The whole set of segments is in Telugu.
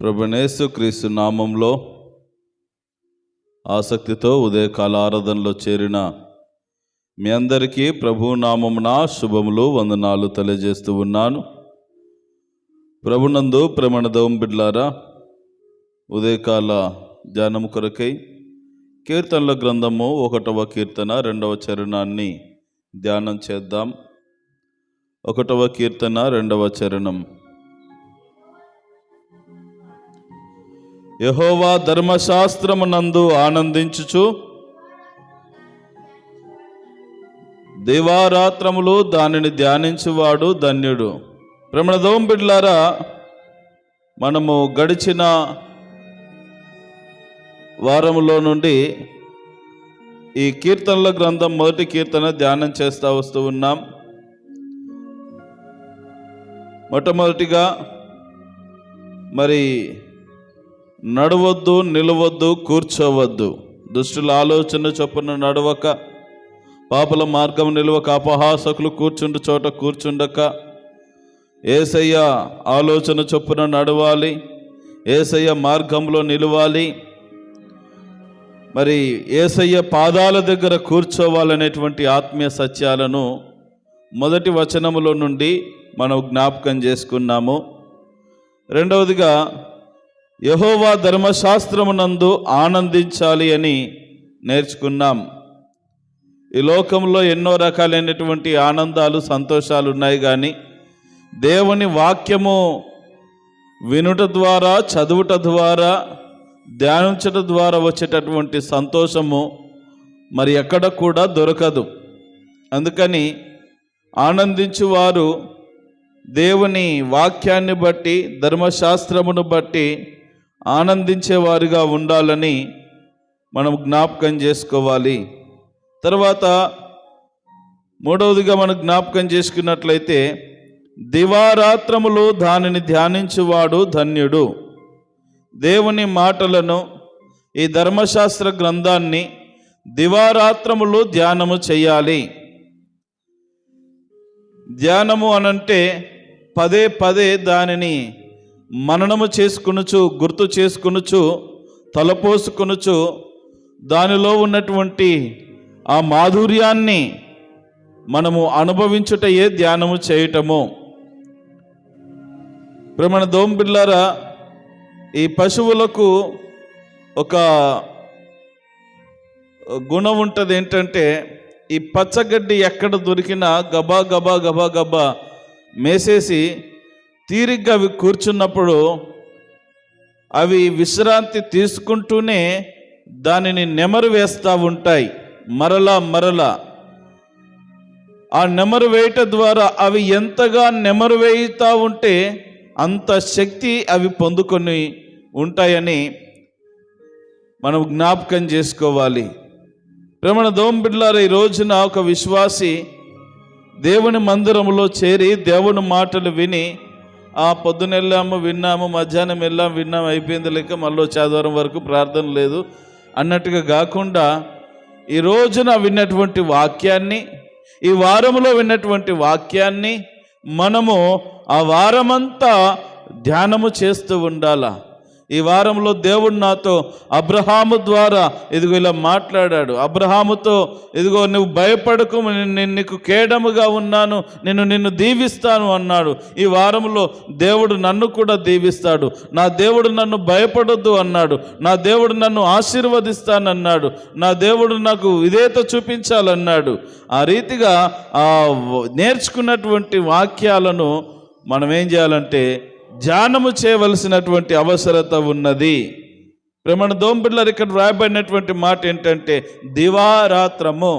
ప్రభునేసు క్రీస్తు నామంలో ఆసక్తితో ఉదయకాల ఆరాధనలో చేరిన మీ అందరికీ ప్రభు నామమున శుభములు వందనాలు తెలియజేస్తూ ఉన్నాను. ప్రభునందు ప్రమణదవం బిడ్లారా ఉదయకాల ధ్యానము కొరకై కీర్తనల గ్రంథము ఒకటవ కీర్తన రెండవ చరణాన్ని ధ్యానం చేద్దాం. ఒకటవ కీర్తన రెండవ చరణం. యహోవా ధర్మశాస్త్రమునందు ఆనందించుచు దివారాత్రములు దానిని ధ్యానించువాడు ధన్యుడు. ప్రమణదోం బిడ్లారా మనము గడిచిన వారములో నుండి ఈ కీర్తనల గ్రంథం మొదటి కీర్తన ధ్యానం చేస్తూ వస్తూ ఉన్నాం. మొట్టమొదటిగా మరి నడవద్దు నిలవద్దు కూర్చోవద్దు. దుష్టుల ఆలోచన చొప్పున నడవక పాపల మార్గం నిలవక అపహాసకులు కూర్చుండు చోట కూర్చుండక. ఏసయ్య ఆలోచన చొప్పున నడవాలి ఏసయ్య మార్గంలో నిలవాలి. మరి ఏసయ్య పాదాల దగ్గర కూర్చోవాలనేటువంటి ఆత్మీయ సత్యాలను మొదటి వచనములో నుండి మనం జ్ఞాపకం చేసుకున్నాము. రెండవదిగా యహోవా ధర్మశాస్త్రమునందు ఆనందించాలి అని నేర్చుకున్నాం. ఈ లోకంలో ఎన్నో రకాలైనటువంటి ఆనందాలు సంతోషాలు ఉన్నాయి కానీ దేవుని వాక్యము వినుట ద్వారా చదువుట ద్వారా ధ్యానించట ద్వారా వచ్చేటటువంటి సంతోషము మరి ఎక్కడ కూడా దొరకదు. అందుకని ఆనందించువారు దేవుని వాక్యాన్ని బట్టి ధర్మశాస్త్రమును బట్టి ఆనందించేవారుగా ఉండాలని మనం జ్ఞాపకం చేసుకోవాలి. తర్వాత మూడవదిగా మనం జ్ఞాపకం చేసుకున్నట్లయితే దివారాత్రములు దానిని ధ్యానించువాడు ధన్యుడు. దేవుని మాటలను ఈ ధర్మశాస్త్ర గ్రంథాన్ని దివారాత్రములు ధ్యానము చేయాలి. ధ్యానము అనంటే పదే పదే దానిని మననము చేసుకునుచు గుర్తు చేసుకునుచు తలపోసుకునుచు దానిలో ఉన్నటువంటి ఆ మాధుర్యాన్ని మనము అనుభవించుటయే ధ్యానము చేయటము. ప్రమణ దోంబిళ్ళారా ఈ పశువులకు ఒక గుణం ఉంటుంది ఏంటంటే ఈ పచ్చగడ్డి ఎక్కడ దొరికినా గబా గబా గబా గబా మేసేసి తీరిగ్గా అవి కూర్చున్నప్పుడు అవి విశ్రాంతి తీసుకుంటూనే దానిని నెమరు వేస్తూ ఉంటాయి. మరలా మరలా. ఆ నెమరు వేయట ద్వారా అవి ఎంతగా నెమరు వేయుతూ ఉంటే అంత శక్తి అవి పొందుకొని ఉంటాయని మనం జ్ఞాపకం చేసుకోవాలి. ప్రమణ దోంబిడ్లార ఈ రోజున ఒక విశ్వాసి దేవుని మందిరంలో చేరి దేవుని మాటలు విని ఆ పొద్దున వెళ్ళాము విన్నాము మధ్యాహ్నం వెళ్ళాము విన్నాము అయిపోయింది లేక మళ్ళీ ఆదివారం వరకు ప్రార్థన లేదు. అన్నట్టుగా కాకుండా ఈ రోజున విన్నటువంటి వాక్యాన్ని ఈ వారంలో విన్నటువంటి వాక్యాన్ని మనము ఆ వారమంతా ధ్యానము చేస్తూ ఉండాలా? ఈ వారంలో దేవుడు నాతో అబ్రహాము ద్వారా ఇదిగో ఇలా మాట్లాడాడు. అబ్రహాముతో ఇదిగో నువ్వు భయపడకు నేను నీకు కేడముగా ఉన్నాను నేను నిన్ను దీవిస్తాను అన్నాడు. ఈ వారంలో దేవుడు నన్ను కూడా దీవిస్తాడు. నా దేవుడు నన్ను భయపడొద్దు అన్నాడు. నా దేవుడు నన్ను ఆశీర్వదిస్తానన్నాడు. నా దేవుడు నాకు విధేయత చూపించాలన్నాడు. ఆ రీతిగా ఆ నేర్చుకున్నటువంటి వాక్యాలను మనం ఏం చేయాలంటే ధ్యానము చేయవలసినటువంటి అవసరత ఉన్నది. ప్రమాణ దోంపిల్లర్ ఇక్కడ వ్రాయబడినటువంటి మాట ఏంటంటే దివారాత్రము.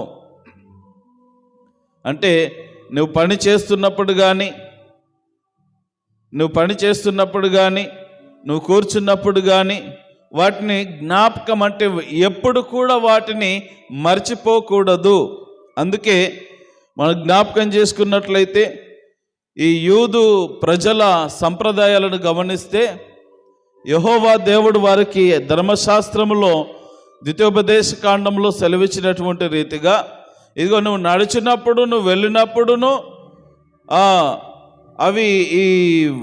అంటే నువ్వు పని చేస్తున్నప్పుడు కానీ నువ్వు పని చేస్తున్నప్పుడు కానీ నువ్వు కూర్చున్నప్పుడు కానీ వాటిని జ్ఞాపకం అంటే ఎప్పుడు కూడా వాటిని మర్చిపోకూడదు. అందుకే మనం జ్ఞాపకం చేసుకున్నట్లయితే ఈ యూదు ప్రజల సంప్రదాయాలను గమనిస్తే యహోవా దేవుడు వారికి ధర్మశాస్త్రములో ద్వితీయోపదేశ కాండంలో సెలవిచ్చినటువంటి రీతిగా ఇదిగో నువ్వు నడిచినప్పుడు నువ్వు వెళ్ళినప్పుడును అవి ఈ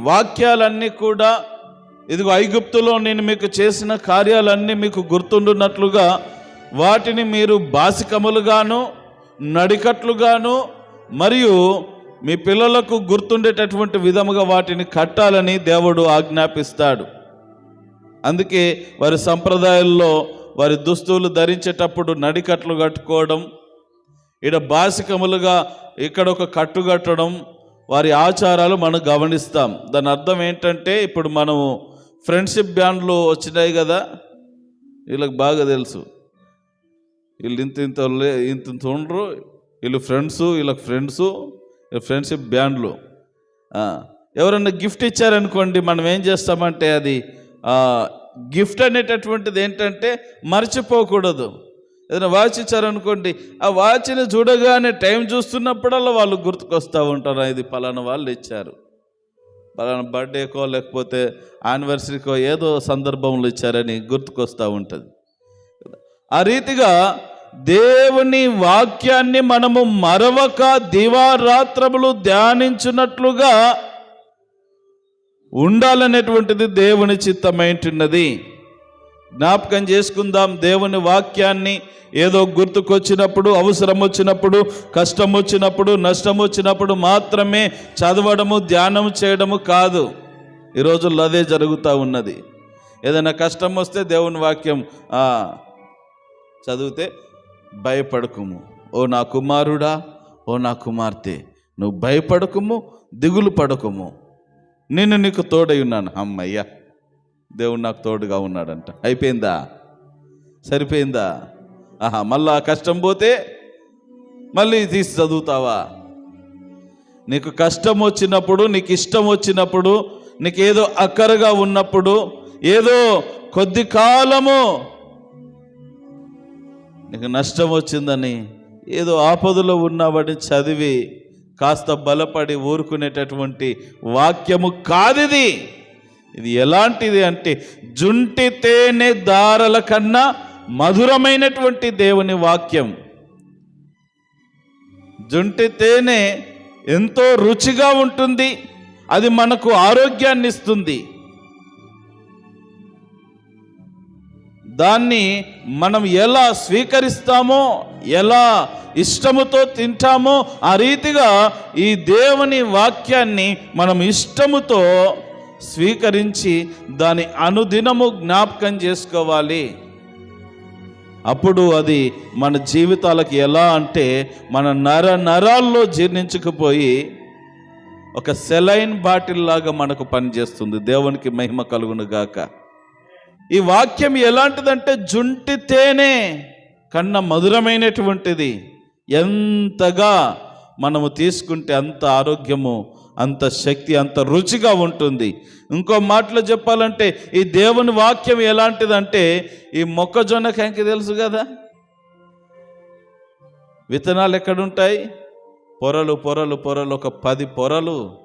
వాక్యాలన్నీ కూడా ఇదిగో ఐగుప్తులో నేను మీకు చేసిన కార్యాలన్నీ మీకు గుర్తుండున్నట్లుగా వాటిని మీరు బాసికములుగాను నడికట్లుగాను మరియు మీ పిల్లలకు గుర్తుండేటటువంటి విధముగా వాటిని కట్టాలని దేవుడు ఆజ్ఞాపిస్తాడు. అందుకే వారి సంప్రదాయాల్లో వారి దుస్తులు ధరించేటప్పుడు నడికట్లు కట్టుకోవడం ఈడ బాసికములుగా ఇక్కడ ఒక కట్టు కట్టడం వారి ఆచారాలు మనం గమనిస్తాం. దాని అర్థం ఏంటంటే ఇప్పుడు మనము ఫ్రెండ్షిప్ బ్యాండ్లు వచ్చినాయి కదా వీళ్ళకి బాగా తెలుసు. వీళ్ళు ఇంత ఇంత ఇంత ఇంత ఉండరు వీళ్ళు ఫ్రెండ్స్ వీళ్ళకి ఫ్రెండ్స్. ఫ్రెండ్షిప్ బ్యాండ్లు. ఎవరన్నా గిఫ్ట్ ఇచ్చారనుకోండి మనం ఏం చేస్తామంటే అది గిఫ్ట్ అనేటటువంటిది ఏంటంటే మర్చిపోకూడదు. ఏదైనా వాచ్ ఇచ్చారనుకోండి ఆ వాచ్ని చూడగానే టైం చూస్తున్నప్పుడల్లా వాళ్ళు గుర్తుకొస్తూ ఉంటారు ఇది పలానా వాళ్ళు ఇచ్చారు. పలానా బర్త్డేకో లేకపోతే యానివర్సరీకో ఏదో సందర్భంలో ఇచ్చారని గుర్తుకొస్తూ ఉంటుంది. ఆ రీతిగా దేవుని వాక్యాన్ని మనము మరవక దివారాత్రములు ధ్యానించున్నట్లుగా ఉండాలనేటువంటిది దేవుని చిత్తమైంటున్నది. జ్ఞాపకం చేసుకుందాం దేవుని వాక్యాన్ని ఏదో గుర్తుకొచ్చినప్పుడు అవసరం వచ్చినప్పుడు కష్టం వచ్చినప్పుడు నష్టం వచ్చినప్పుడు మాత్రమే చదవడము ధ్యానం చేయడము కాదు. ఈ రోజుల్లో అదే జరుగుతూ ఉన్నది. ఏదైనా కష్టం వస్తే దేవుని వాక్యం చదివితే భయపడకుము. ఓ నా కుమారుడా ఓ నా కుమార్తె నువ్వు భయపడకుము దిగులు పడకుము. నేను నీకు తోడై ఉన్నాను అమ్మయ్యా. దేవుడు నాకు తోడుగా ఉన్నాడంట. అయిపోయిందా? సరిపోయిందా? ఆహా మళ్ళా కష్టం పోతే మళ్ళీ తీసి చదువుతావా? నీకు కష్టం వచ్చినప్పుడు నీకు ఇష్టం వచ్చినప్పుడు నీకు ఏదో అక్కరగా ఉన్నప్పుడు ఏదో కొద్ది కాలము నీకు నష్టం వచ్చిందని ఏదో ఆపదలో ఉన్నావని చదివి కాస్త బలపడి ఊరుకునేటటువంటి వాక్యము కాదిది. ఇది ఎలాంటిది అంటే జుంటి తేనె దారల కన్నా మధురమైనటువంటి దేవుని వాక్యం. జుంటి తేనె ఎంతో రుచిగా ఉంటుంది అది మనకు ఆరోగ్యాన్ని ఇస్తుంది. దాన్ని మనం ఎలా స్వీకరిస్తామో ఎలా ఇష్టముతో తింటామో ఆ రీతిగా ఈ దేవుని వాక్యాన్ని మనం ఇష్టముతో స్వీకరించి దాని అనుదినము జ్ఞాపకం చేసుకోవాలి. అప్పుడు అది మన జీవితాలకు ఎలా అంటే మన నర నరాల్లో జీర్ణించుకుపోయి ఒక సెలైన్ బాటిల్ లాగా మనకు పనిచేస్తుంది. దేవునికి మహిమ కలుగును గాక ఈ వాక్యం ఎలాంటిదంటే జుంటి తేనె కన్నా మధురమైనటువంటిది. ఎంతగా మనము తీసుకుంటే అంత ఆరోగ్యము అంత శక్తి అంత రుచిగా ఉంటుంది. ఇంకో మాటలో చెప్పాలంటే ఈ దేవుని వాక్యం ఎలాంటిదంటే ఈ మొక్కజొన్న కంకి తెలుసు కదా? విత్తనాలు ఎక్కడుంటాయి? పొరలు పొరలు పొరలు ఒక పది పొరలు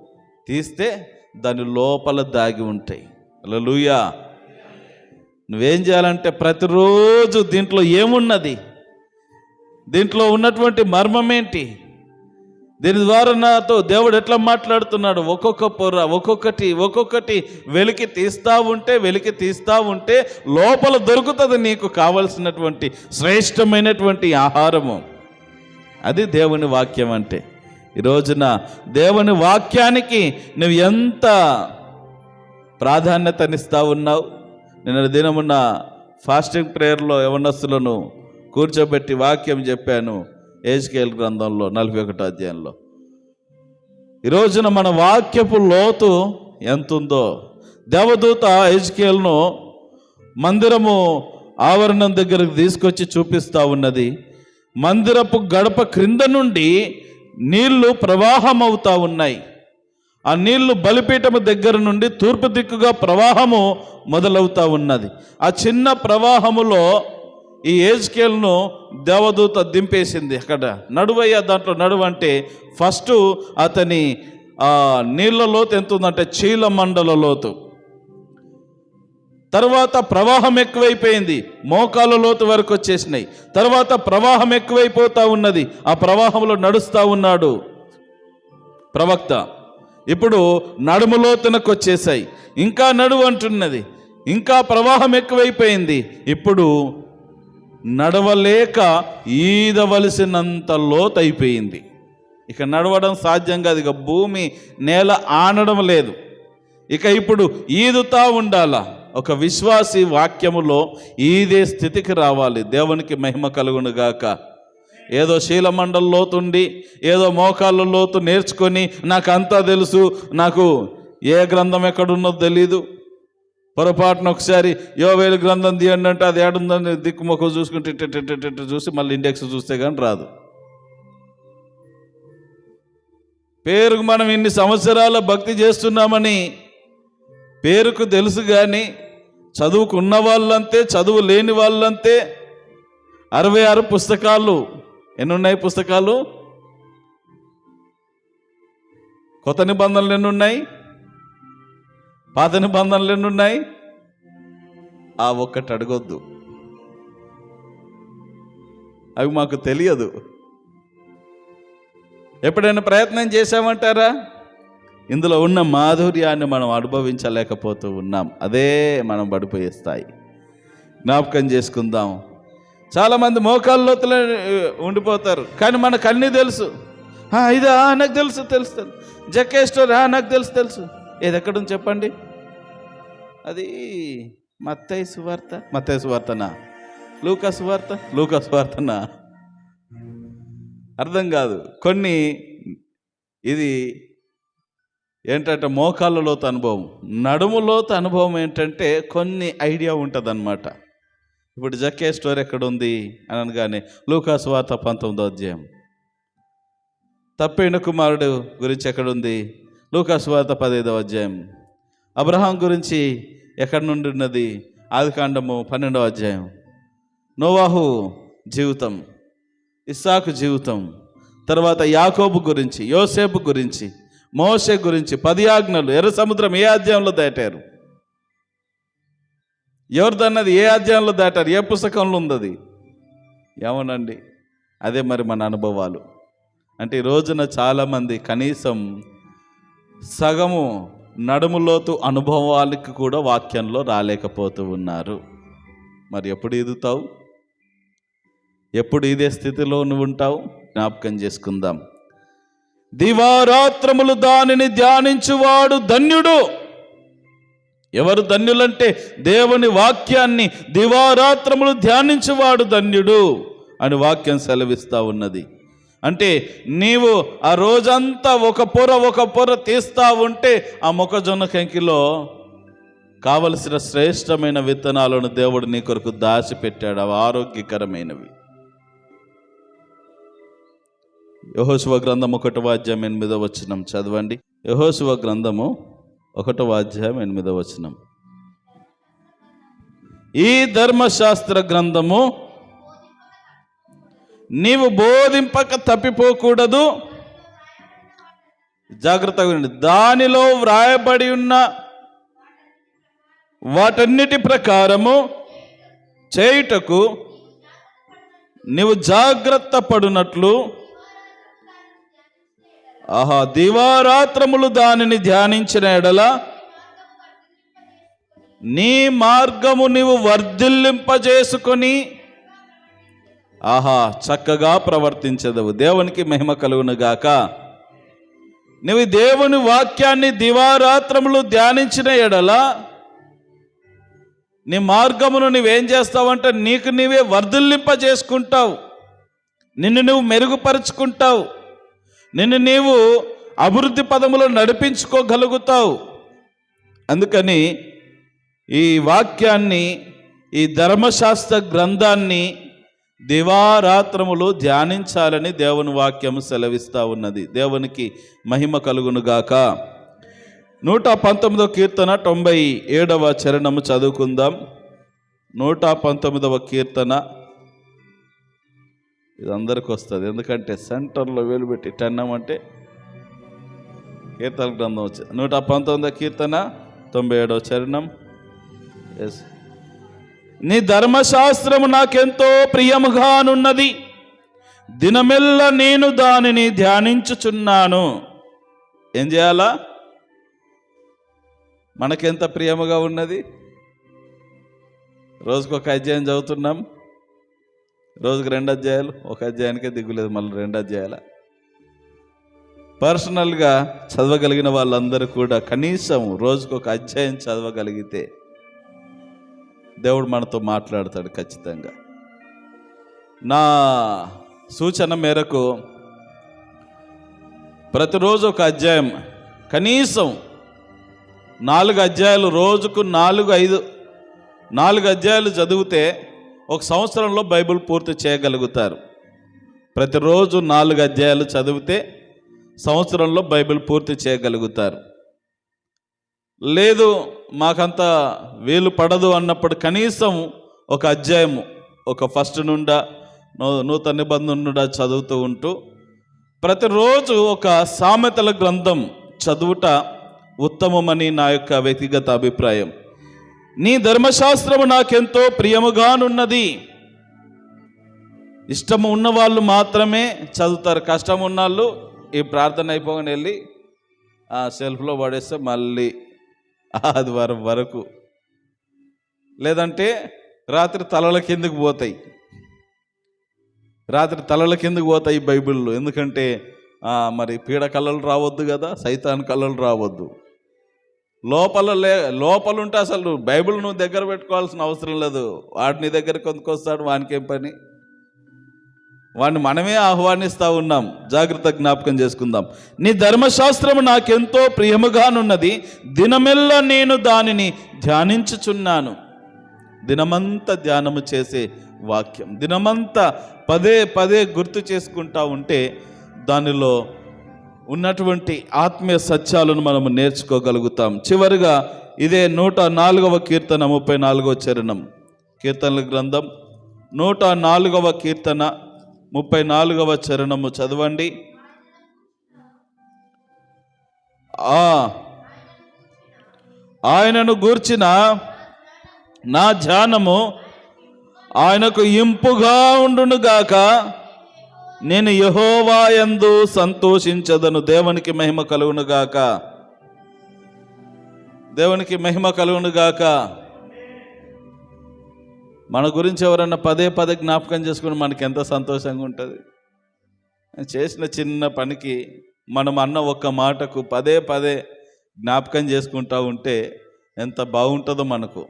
తీస్తే దాని లోపల దాగి ఉంటాయి. లూయా నువ్వేం చేయాలంటే ప్రతిరోజు దీంట్లో ఏమున్నది? దీంట్లో ఉన్నటువంటి మర్మం ఏంటి దీని ద్వారా నాతో దేవుడు ఎట్లా మాట్లాడుతున్నాడు? ఒక్కొక్క పొర ఒక్కొక్కటి ఒక్కొక్కటి వెలికి తీస్తా ఉంటే వెలికి తీస్తా ఉంటే లోపల దొరుకుతుంది నీకు కావలసినటువంటి శ్రేష్టమైనటువంటి ఆహారము. అది దేవుని వాక్యం అంటే. ఈ రోజున దేవుని వాక్యానికి నువ్వు ఎంత ప్రాధాన్యతనిస్తా ఉన్నావు? నిన్న దినమున్న ఫాస్టింగ్ ప్రేయర్లో యవనస్తులను కూర్చోబెట్టి వాక్యం చెప్పాను. ఏజ్కేల్ గ్రంథంలో నలభై ఒకటో అధ్యాయంలో. ఈరోజున మన వాక్యపు లోతు ఎంత ఉందో దేవదూత ఏజ్కేల్ను మందిరము ఆవరణం దగ్గరకు తీసుకొచ్చి చూపిస్తూ ఉన్నది. మందిరపు గడప క్రింద నుండి నీళ్ళు ప్రవాహం అవుతా ఉన్నాయి. ఆ నీళ్ళు బలిపీఠము దగ్గర నుండి తూర్పు దిక్కుగా ప్రవాహము మొదలవుతా ఉన్నది. ఆ చిన్న ప్రవాహములో ఈ ఏజ్కేల్ను దేవదూత దింపేసింది అక్కడ. నడువయ్య దాంట్లో నడువు అంటే ఫస్ట్ అతని నీళ్ళ లోతు ఎంత ఉందంటే చీల మండల లోతు. తర్వాత ప్రవాహం ఎక్కువైపోయింది. మోకాల లోతు వరకు వచ్చేసినాయి. తర్వాత ప్రవాహం ఎక్కువైపోతా ఉన్నది. ఆ ప్రవాహంలో నడుస్తూ ఉన్నాడు ప్రవక్త. ఇప్పుడు నడుములోతునకు వచ్చేసాయి. ఇంకా నడువు అంటున్నది. ఇంకా ప్రవాహం ఎక్కువైపోయింది. ఇప్పుడు నడవలేక ఈదవలసినంత లోతైపోయింది. ఇక నడవడం సాధ్యం కాదు. ఇక భూమి నేల ఆనడం లేదు. ఇక ఇప్పుడు ఈదుతా ఉండాలా? ఒక విశ్వాసి వాక్యములో ఈదే స్థితికి రావాలి. దేవునికి మహిమ కలుగునుగాక ఏదో శీలమండల లోతుండి ఏదో మోకాళ్ళ లోతు నేర్చుకొని నాకు అంతా తెలుసు నాకు ఏ గ్రంథం ఎక్కడున్నదో తెలీదు. పొరపాటున ఒకసారి యోవేలు గ్రంథం తీయండి అంటే అది ఏడుందని దిక్కుమొక్క చూసుకుంటే ఇట్ట ఇట్ట చూసి మళ్ళీ ఇండెక్స్ చూస్తే కానీ రాదు. పేరుకు మనం ఇన్ని సంవత్సరాల భక్తి చేస్తున్నామని పేరుకు తెలుసు కానీ చదువుకున్న వాళ్ళంతే చదువు లేని వాళ్ళంతే అరవై ఆరు పుస్తకాలు. ఎన్ని ఉన్నాయి పుస్తకాలు? కొత్త నిబంధనలు ఎన్నున్నాయి? పాత నిబంధనలు ఎన్ని ఉన్నాయి ఆ ఒక్కటి అడగొద్దు. అవి మాకు తెలియదు. ఎప్పుడైనా ప్రయత్నం చేశామంటారా? ఇందులో ఉన్న మాధుర్యాన్ని మనం అనుభవించలేకపోతూ ఉన్నాం. అదే మనం పడిపోయే స్థాయి. జ్ఞాపకం చేసుకుందాం. చాలామంది మోకాళ్ళలోతులే ఉండిపోతారు. కానీ మనకు అన్నీ తెలుసు. ఇది ఇదా ఆ, నాకు తెలుసు తెలుసు తెలుసు. జక్కే "ఆ, నాకు తెలుసు తెలుసు. ఏది ఎక్కడుంది చెప్పండి? అది మత్తయ్య సువార్త. మత్తయ్య సువార్తనా? లూకా సువార్త. లూకా సువార్తనా? అర్థం కాదు. కొన్ని ఇది ఏంటంటే మోకాళ్ళ లోతు అనుభవం. నడుము లోతు అనుభవం ఏంటంటే కొన్ని ఐడియా ఉంటుంది ఇప్పుడు జక్కే స్టోర్ ఎక్కడ ఉంది అని అనగానే లూకాసు వార్త పంతొమ్మిదో అధ్యాయం. తప్పిన కుమారుడు గురించి ఎక్కడుంది? లూకాసువార్త పదైదవ అధ్యాయం. అబ్రహాం గురించి ఎక్కడి నుండి ఉన్నది? ఆదికాండము పన్నెండవ అధ్యాయం. నోవాహు జీవితం ఇస్సాకు జీవితం తర్వాత యాకోబు గురించి యోసేపు గురించి మోసే గురించి పది ఆజ్ఞలు ఎర్ర సముద్రం ఏ అధ్యాయంలో దాటారు? ఎవరిదన్నది ఏ అధ్యాయంలో దాటారు? ఏ పుస్తకంలో ఉంది అది ఏమోనండి అదే మరి మన అనుభవాలు. అంటే ఈ రోజున చాలామంది కనీసం సగము నడుములోతు అనుభవాలకి కూడా వాక్యంలో రాలేకపోతూ ఉన్నారు. మరి ఎప్పుడు ఎదుగుతావు ఎప్పుడు ఇదే స్థితిలో నువ్వు ఉంటావు? జ్ఞాపకం చేసుకుందాం. దివారాత్రములు దానిని ధ్యానించువాడు ధన్యుడు. ఎవరు ధన్యులంటే దేవుని వాక్యాన్ని దివారాత్రములు ధ్యానించువాడు ధన్యుడు అని వాక్యం సెలవిస్తూ ఉన్నది. అంటే నీవు ఆ రోజంతా ఒక పొర ఒక పొర తీస్తా ఉంటే ఆ మొక్కజొన్న కంకిలో కావలసిన శ్రేష్టమైన విత్తనాలను దేవుడు నీ కొరకు దాచిపెట్టాడు. అవి ఆరోగ్యకరమైనవి. యహోశివ గ్రంథం ఒకటో అధ్యాయం ఎనిమిదో వచనం చదవండి. యహోశివ గ్రంథము ఒకటో అధ్యాయం ఎనిమిదో వచనం. ఈ ధర్మశాస్త్ర గ్రంథము నీవు బోధింపక తప్పిపోకూడదు. జాగ్రత్తగా ఉండండి దానిలో వ్రాయబడి ఉన్న వాటన్నిటి ప్రకారము చేయుటకు నీవు జాగ్రత్త పడునట్లు. ఆహా దివారాత్రములు దానిని ధ్యానించిన ఎడల నీ మార్గము నీవు వర్ధిల్లింపజేసుకొని ఆహా చక్కగా ప్రవర్తించదవు. దేవునికి మహిమ కలుగును గాక నువ్వు దేవుని వాక్యాన్ని దివారాత్రములు ధ్యానించిన ఎడల నీ మార్గమును నువ్వేం చేస్తావంటే నీకు నీవే వర్ధిల్లింపజేసుకుంటావు. నిన్ను నువ్వు మెరుగుపరుచుకుంటావు. నిన్ను నీవు అభివృద్ధి పదములో నడిపించుకోగలుగుతావు. అందుకని ఈ వాక్యాన్ని ఈ ధర్మశాస్త్ర గ్రంథాన్ని దివారాత్రములు ధ్యానించాలని దేవుని వాక్యం సెలవిస్తూ ఉన్నది. దేవునికి మహిమ కలుగునుగాక. నూట పంతొమ్మిదవ కీర్తన తొంభై ఏడవ చరణము చదువుకుందాం. నూట పంతొమ్మిదవ కీర్తన. ఇది అందరికి వస్తుంది. ఎందుకంటే సెంటర్లో వేలు పెట్టి టన్నమంటే కీర్తన గ్రంథం వచ్చింది నూట పంతొమ్మిదవ కీర్తన తొంభై ఏడవ చరణం. ఎస్ నీ ధర్మశాస్త్రము నాకెంతో ప్రియముగానున్నది. దినమెల్ల నేను దానిని ధ్యానించుచున్నాను. ఏం చేయాలా? మనకెంత ప్రియముగా ఉన్నది? రోజుకు ఒక అధ్యాయం చదువుతున్నాం. రోజుకు రెండు అధ్యాయాలు ఒక అధ్యాయానికే దిగులేదు మళ్ళీ రెండు అధ్యాయాల. పర్సనల్గా చదవగలిగిన వాళ్ళందరూ కూడా కనీసం రోజుకు ఒక అధ్యాయం చదవగలిగితే దేవుడు మనతో మాట్లాడతాడు ఖచ్చితంగా. నా సూచన మేరకు ప్రతిరోజు ఒక అధ్యాయం కనీసం నాలుగు అధ్యాయాలు రోజుకు నాలుగు ఐదు నాలుగు అధ్యాయాలు చదివితే ఒక సంవత్సరంలో బైబిల్ పూర్తి చేయగలుగుతారు. ప్రతిరోజు నాలుగు అధ్యాయాలు చదివితే సంవత్సరంలో బైబిల్ పూర్తి చేయగలుగుతారు. లేదు మాకంత వీలు పడదు అన్నప్పుడు కనీసం ఒక అధ్యాయము ఒక ఫస్ట్ నుండా నూ- నూతన నిబంధన నుండా చదువుతూ ఉంటూ ప్రతిరోజు ఒక సామెతల గ్రంథం చదువుట ఉత్తమమని నా యొక్క వ్యక్తిగత అభిప్రాయం. నీ ధర్మశాస్త్రము నాకెంతో ప్రియముగానున్నది. ఇష్టము ఉన్న వాళ్ళు మాత్రమే చదువుతారు. కష్టం ఉన్నవాళ్ళు ఈ ప్రార్థన అయిపోగానే వెళ్ళి ఆ సెల్ఫ్లో పడేస్తే మళ్ళీ ఆదివారం వరకు. లేదంటే రాత్రి తలల కిందకి పోతాయి. రాత్రి తలల కిందకి పోతాయి బైబిళ్ళు ఎందుకంటే మరి పీడ కళ్ళలు రావద్దు కదా సైతాన్ కళ్ళలు రావద్దు. లోపల లే లోపల ఉంటే అసలు బైబిల్ నువ్వు దగ్గర పెట్టుకోవాల్సిన అవసరం లేదు. వాడిని దగ్గర కొందుకొస్తాడు వానికేం పని? వాడిని మనమే ఆహ్వానిస్తూ ఉన్నాం. జాగ్రత్త జ్ఞాపకం చేసుకుందాం. నీ ధర్మశాస్త్రము నాకెంతో ప్రియముగానున్నది. దినమెల్లా నేను దానిని ధ్యానించుచున్నాను. దినమంతా ధ్యానము చేసే వాక్యం. దినమంతా పదే పదే గుర్తు చేసుకుంటా ఉంటే దానిలో ఉన్నటువంటి ఆత్మీయ సత్యాలను మనము నేర్చుకోగలుగుతాం. చివరిగా ఇదే నూట నాలుగవ కీర్తన ముప్పై నాలుగవ చరణం. కీర్తనల గ్రంథం. నూట నాలుగవ కీర్తన. ముప్పై నాలుగవ చరణము చదవండి. ఆ ఆయనను గూర్చిన నా ధ్యానము ఆయనకు ఇంపుగా ఉండునుగాక నేను యహోవాయందు సంతోషించదను. దేవునికి మహిమ కలుగునుగాక దేవునికి మహిమ కలుగునుగాక మన గురించి ఎవరన్నా పదే పదే జ్ఞాపకం చేసుకుని మనకి ఎంత సంతోషంగా ఉంటుంది? చేసిన చిన్న పనికి మనం అన్న ఒక్క మాటకు పదే పదే జ్ఞాపకం చేసుకుంటా ఉంటే ఎంత బాగుంటుందో మనకు.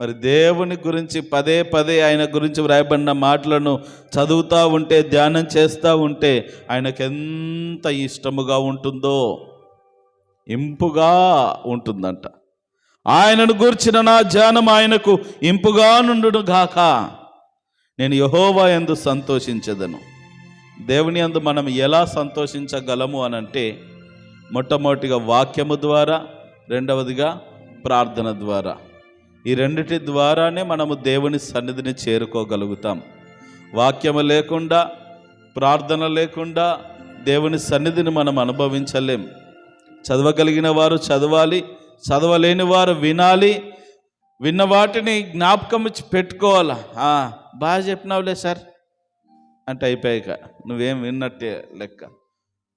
మరి దేవుని గురించి పదే పదే ఆయన గురించి వ్రాయబడిన మాటలను చదువుతూ ఉంటే ధ్యానం చేస్తూ ఉంటే ఆయనకు ఎంత ఇష్టముగా ఉంటుందో ఇంపుగా ఉంటుందంట. ఆయనను గూర్చిన నా ధ్యానం ఆయనకు ఇంపుగా నుండును గాక నేను యహోవా ఎందు సంతోషించదను. దేవుని అందు మనం ఎలా సంతోషించగలము అని అంటే మొట్టమొదటిగా వాక్యము ద్వారా రెండవదిగా ప్రార్థన ద్వారా. ఈ రెండిటి ద్వారానే మనము దేవుని సన్నిధిని చేరుకోగలుగుతాం. వాక్యము లేకుండా ప్రార్థన లేకుండా దేవుని సన్నిధిని మనం అనుభవించలేం. చదవగలిగిన వారు చదవాలి చదవలేని వారు వినాలి. విన్న వాటిని జ్ఞాపకం ఇచ్చి పెట్టుకోవాలా. బాగా చెప్పినావులే సార్. అంటే అయిపోయాక. నువ్వేం విన్నట్టే లెక్క.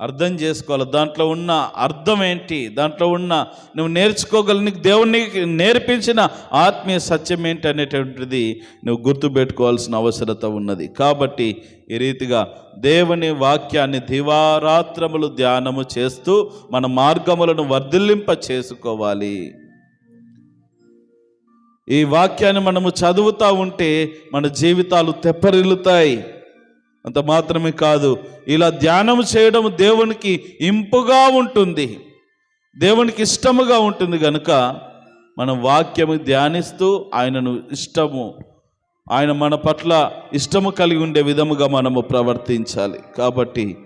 అర్థం చేసుకోవాలి. దాంట్లో ఉన్న అర్థం ఏంటి? దాంట్లో ఉన్న నువ్వు నేర్చుకోగల నీకు దేవుని నేర్పించిన ఆత్మీయ సత్యం ఏంటి అనేటువంటిది నువ్వు గుర్తుపెట్టుకోవాల్సిన అవసరత ఉన్నది. కాబట్టి ఈ రీతిగా దేవుని వాక్యాన్ని దివారాత్రములు ధ్యానము చేస్తూ మన మార్గములను వర్ధిల్లింప చేసుకోవాలి. ఈ వాక్యాన్ని మనము చదువుతూ ఉంటే మన జీవితాలు తెప్పరిల్లుతాయి. అంత మాత్రమే కాదు ఇలా ధ్యానం చేయడం దేవునికి ఇంపుగా ఉంటుంది. దేవునికి ఇష్టముగా ఉంటుంది కనుక మనం వాక్యము ధ్యానిస్తూ ఆయనను ఇష్టము ఆయన మన పట్ల ఇష్టము కలిగి ఉండే విధముగా మనము ప్రవర్తించాలి. కాబట్టి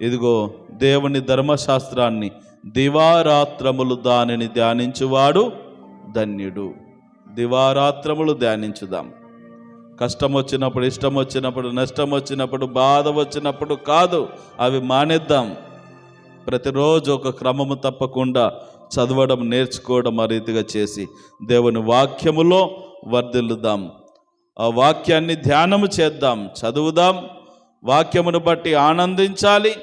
ఇదిగో దేవుని ధర్మశాస్త్రాన్ని దివారాత్రములు దానిని ధ్యానించువాడు ధన్యుడు. దివారాత్రములు ధ్యానించుదాం. కష్టం వచ్చినప్పుడు ఇష్టం వచ్చినప్పుడు నష్టం వచ్చినప్పుడు బాధ వచ్చినప్పుడు కాదు అవి మానేద్దాం. ప్రతిరోజు ఒక క్రమము తప్పకుండా చదవడం నేర్చుకోవడం ఆ రీతిగా చేసి దేవుని వాక్యములో వర్ధిల్లుదాం. ఆ వాక్యాన్ని ధ్యానము చేద్దాం చదువుదాం. వాక్యమును బట్టి ఆనందించాలి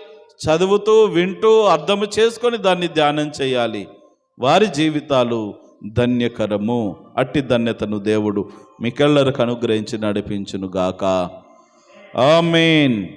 చదువుతూ వింటూ అర్థము చేసుకొని దాన్ని ధ్యానం చేయాలి. వారి జీవితాలు ధన్యకరము. అట్టి ధన్యతను దేవుడు మికెల్లరికి అనుగ్రహించి నడిపించును గాక ఆమెన్.